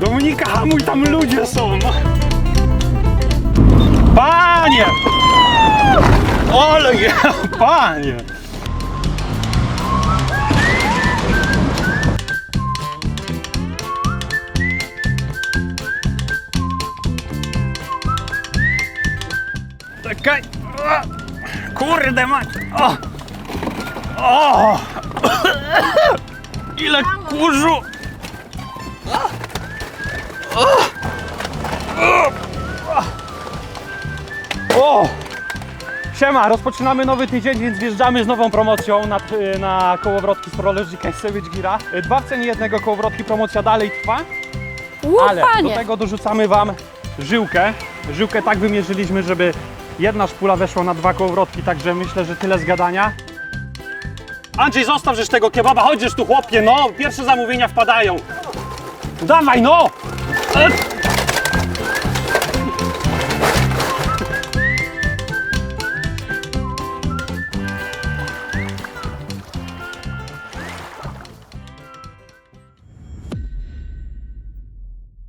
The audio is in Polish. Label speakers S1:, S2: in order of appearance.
S1: Dominika, hamuj, tam ludzie są! Panie! Ole, ja, panie! Czekaj! Kurde mać! O! O! Ile kurzu! O! Siema, rozpoczynamy nowy tydzień, więc wjeżdżamy z nową promocją na, na kołowrotki z Prologica Savage Gira. Dwa w cenie jednego kołowrotki, promocja dalej trwa, ale do
S2: Łupanie!
S1: tego dorzucamy Wam żyłkę. Żyłkę tak wymierzyliśmy, żeby jedna szpula weszła na dwa kołowrotki, także myślę, że tyle z gadania. Andrzej, zostaw żeś tego kebaba, chodzisz tu chłopie, no, pierwsze zamówienia wpadają. Dawaj, no! E,